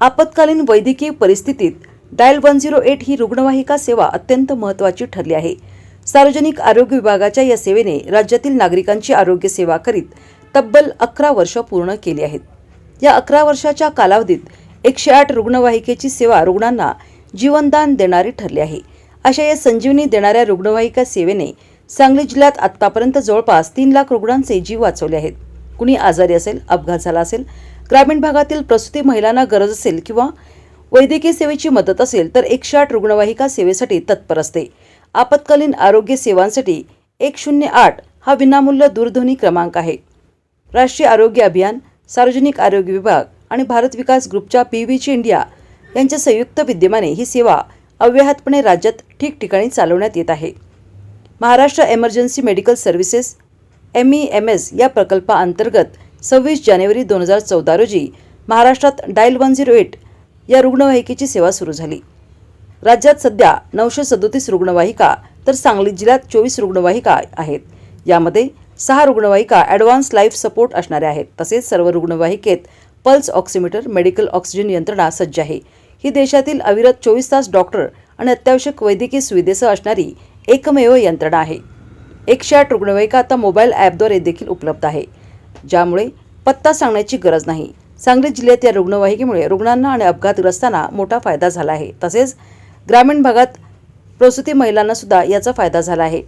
आपत्कालीन वैद्यकीय परिस्थितीत डायल वन झिरो एट ही रुग्णवाहिका सेवा अत्यंत महत्त्वाची ठरली आहे. सार्वजनिक आरोग्य विभागाच्या या सेवेने राज्यातील नागरिकांची आरोग्य सेवा करीत तब्बल अकरा वर्ष पूर्ण केली आहेत. या अकरा वर्षाच्या कालावधीत एकशे आठ रुग्णवाहिकेची सेवा रुग्णांना जीवनदान देणारी ठरली आहे. अशा या संजीवनी देणाऱ्या रुग्णवाहिका सेवेने सांगली जिल्ह्यात आतापर्यंत जवळपास तीन लाख रुग्णांचे जीव वाचवले आहेत. कुणी आजारी असेल अपघात झाला असेल ग्रामीण भागातील प्रसूती महिलांना गरज असेल किंवा वैद्यकीय सेवेची मदत असेल तर एकशे आठ रुग्णवाहिका सेवेसाठी तत्पर असते. आपत्कालीन आरोग्य सेवांसाठी एक शून्य आठ हा विनामूल्य दूरध्वनी क्रमांक आहे. राष्ट्रीय आरोग्य अभियान सार्वजनिक आरोग्य विभाग आणि भारत विकास ग्रुपच्या पी व्हीची इंडिया यांच्या संयुक्त विद्यमाने ही सेवा अव्याहतपणे राज्यात ठिकठिकाणी चालवण्यात येत आहे. Maharashtra emergency medical services M E M S या प्रकल्पाअंतर्गत सव्वीस जानेवारी दोन हजार चौदा रोजी महाराष्ट्रात डायल वन झिरो एट या रुग्णवाहिकेची सेवा सुरू झाली. राज्यात सध्या नऊशे सदोतीस रुग्णवाहिका तर सांगली जिल्ह्यात चोवीस रुग्णवाहिका आहेत. यामध्ये सहा रुग्णवाहिका ॲडव्हान्स लाईफ सपोर्ट असणाऱ्या आहेत. तसेच सर्व रुग्णवाहिकेत पल्स ऑक्सिमीटर मेडिकल ऑक्सिजन यंत्रणा सज्ज आहे. ही देशातील अविरत चोवीस तास डॉक्टर आणि अत्यावश्यक वैद्यकीय सुविधेसह असणारी एकमेव यंत्रणा आहे. एकशे आठ रुग्णवाहिका आता मोबाईल ॲपद्वारे देखील उपलब्ध आहे ज्यामुळे पत्ता सांगण्याची गरज नाही. सांगली जिल्ह्यात या रुग्णवाहिकेमुळे रुग्णांना आणि अपघातग्रस्तांना मोठा फायदा झाला आहे. तसेच ग्रामीण भागात प्रसूती महिलांना सुद्धा याचा फायदा झाला आहे.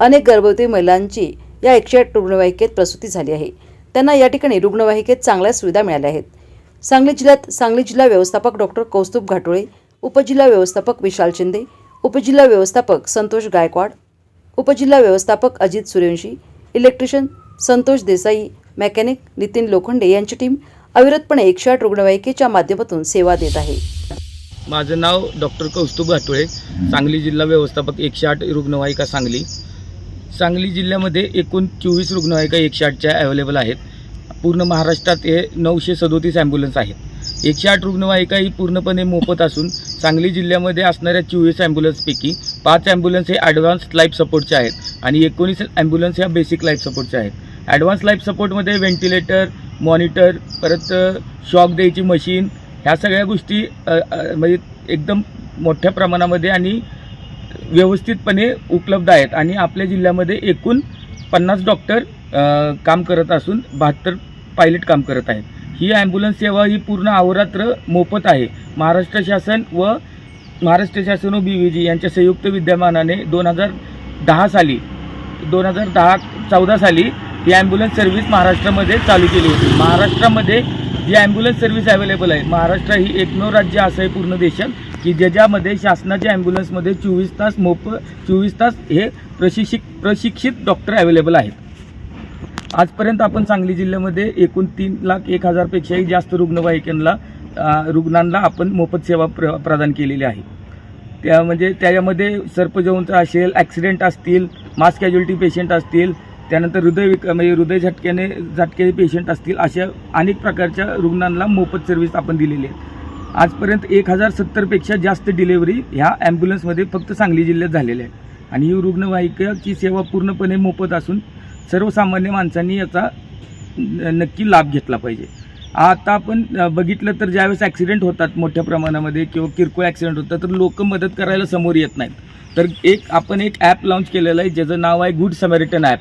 अनेक गर्भवती महिलांची या एकशे आठ रुग्णवाहिकेत प्रसूती झाली आहे. त्यांना या ठिकाणी रुग्णवाहिकेत चांगल्या सुविधा मिळाल्या आहेत. सांगली जिल्ह्यात सांगली जिल्हा व्यवस्थापक डॉक्टर कौस्तुभ घाटोळे उपजिल्हा व्यवस्थापक विशाल शिंदे उपजिल्हा व्यवस्थापक संतोष गायकवाड उपजिल्हा व्यवस्थापक अजित सूर्यवंशी इलेक्ट्रिशियन संतोष देसाई मेकॅनिक नितीन लोखंडे यांची टीम अविरतपणे एकशे आठ रुग्णवाहिकेच्या माध्यमातून सेवा देत आहे. माझं नाव डॉक्टर कौस्तुभ घाटोळे सांगली जिल्हा व्यवस्थापक एकशे आठ रुग्णवाहिका सांगली. सांगली जिल्ह्यामध्ये एकूण चोवीस रुग्णवाहिका एकशे आठच्या अवेलेबल आहेत. पूर्ण महाराष्ट्रात हे नऊशे सदोतीस ॲम्ब्युलन्स आहेत. एकशे आठ रुग्णवाहिका ही पूर्णपणे मोफत असून सांगली जिल्ह्यामध्ये असणाऱ्या चोवीस ॲम्ब्युलन्सपैकी पाच ॲम्ब्युलन्स हे ॲडव्हान्स लाईफ सपोर्टचे आहेत. आणि एकोणीस ॲम्ब्युलन्स ह्या बेसिक लाईफ सपोर्टच्या आहेत. ॲडव्हान्स लाईफ सपोर्टमध्ये व्हेंटिलेटर मॉनिटर परत शॉक द्यायची मशीन ह्या सगळ्या गोष्टी म्हणजे एकदम मोठ्या प्रमाणामध्ये आणि व्यवस्थितपणे उपलब्ध आहेत. आणि आपल्या जिल्ह्यामध्ये एकूण पन्नास डॉक्टर काम करत असून बहात्तर पायलट काम करत आहेत. ही ॲम्ब्युलन्स सेवा ही पूर्ण अहोरात्र मोफत आहे. महाराष्ट्र शासन व महाराष्ट्र शासन व बी व्ही जी यांच्या संयुक्त विद्यमानाने दोन हजार दहा साली दोन हजार दहा चौदा साली ही ॲम्ब्युलन्स सर्व्हिस महाराष्ट्रामध्ये चालू केली होती. महाराष्ट्रामध्ये जी ॲम्ब्युलन्स सर्व्हिस अवेलेबल आहे महाराष्ट्र ही एकमेव राज्य असं आहे पूर्ण देशात की ज्याच्यामध्ये शासनाच्या ॲम्ब्युलन्समध्ये चोवीस तास मोफ चोवीस तास हे प्रशिक्षित प्रशिक्षित डॉक्टर अवेलेबल आहेत. आजपर्यंत आपण सांगली जिल्ह्यामध्ये एकूण तीन लाख एक हजारपेक्षाही जास्त रुग्णवाहिकांना रुग्णांना आपण मोफत सेवा प्र प्रदान केलेली आहे. त्या म्हणजे त्याच्यामध्ये सर्पजवंचा असेल ॲक्सिडेंट असतील मास कॅज्युअलिटी पेशंट असतील त्यानंतर हृदय विक म्हणजे हृदय झटक्याने झटके पेशंट असतील अशा अनेक प्रकारच्या रुग्णांना मोफत सर्व्हिस आपण दिलेली आहे. आजपर्यंत एक हजार सत्तरपेक्षा जास्त डिलेवरी ह्या ॲम्ब्युलन्समध्ये फक्त सांगली जिल्ह्यात झालेल्या आहेत. आणि ही रुग्णवाहिकाची सेवा पूर्णपणे मोफत असून सर्वसामान्य माणसांनी याचा न- नक्की लाभ घेतला पाहिजे. आता आपण बघितलं तर ज्यावेळेस ॲक्सिडेंट होतात मोठ्या प्रमाणामध्ये किंवा किरकोळ ॲक्सिडेंट होतात तर लोक मदत करायला समोर येत नाहीत. तर एक आपण एक ॲप लाँच केलेलं आहे ज्याचं नाव आहे गुड समॅरिटन ॲप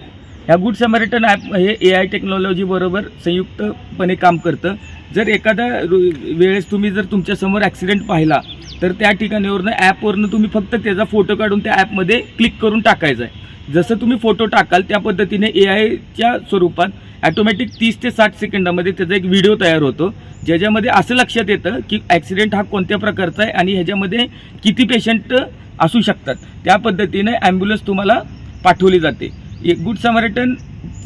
ह्या गुड समॅरिटन ॲप हे ए आय टेक्नॉलॉजीबरोबर संयुक्तपणे काम करतं. जर एखादा रु- वेळेस तुम्ही जर तुमच्यासमोर ॲक्सिडेंट पाहिला तर त्या ठिकाणीवरनं ॲपवरनं तुम्ही फक्त त्याचा फोटो काढून त्या ॲपमध्ये क्लिक करून टाकायचा आहे. जसं तुम्ही फोटो टाकाल त्या पद्धतीने ए आयच्या स्वरूपात ॲटोमॅटिक तीस ते साठ सेकंदामध्ये त्याचा एक व्हिडिओ तयार होतो. ज्याच्यामध्ये असं लक्षात येतं की ॲक्सिडेंट हा कोणत्या प्रकारचा आहे आणि ह्याच्यामध्ये किती पेशंट असू शकतात. त्या पद्धतीने ॲम्ब्युलन्स तुम्हाला पाठवली जाते. एक गुड समरटन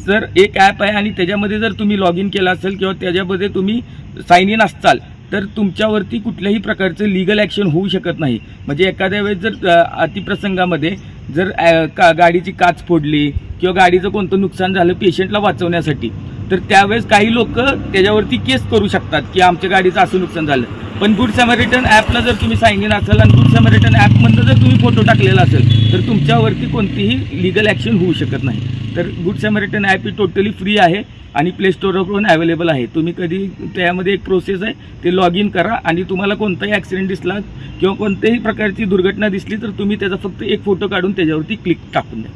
जर एक ॲप आहे आणि त्याच्यामध्ये जर तुम्ही लॉग इन केला असेल किंवा त्याच्यामध्ये तुम्ही साईन इन असाल तर तुमच्यावरती कुठल्याही प्रकारचं लिगल ॲक्शन होऊ शकत नाही. म्हणजे एखाद्या वेळेस जर अतिप्रसंगामध्ये जर का गाडीची काच फोडली किंवा गाडीचं कोणतं नुकसान झालं पेशंटला वाचवण्यासाठी तर त्यावेळेस काही लोक त्याच्यावरती केस करू शकतात की आमच्या गाडीचं असं नुकसान झालं. पण गुड सॅमरिटन ॲपला जर तुम्ही साईन इन असाल आणि गुड सॅमरिटन ॲपमधनं जर तुम्ही फोटो टाकलेला असेल तर तुमच्यावरती कोणतीही लिगल ॲक्शन होऊ शकत नाही. तर गुड सॅमरिटन ॲप ही टोटली फ्री आहे आणि प्ले स्टोरवरून अवेलेबल आहे. तुम्ही कधी त्यामध्ये एक प्रोसेस आहे ते लॉग इन करा आणि तुम्हाला कोणताही ॲक्सिडेंट दिसला किंवा कोणत्याही प्रकारची दुर्घटना दिसली तर तुम्ही त्याचा फक्त एक फोटो काढून त्याच्यावरती क्लिक टाकून द्या.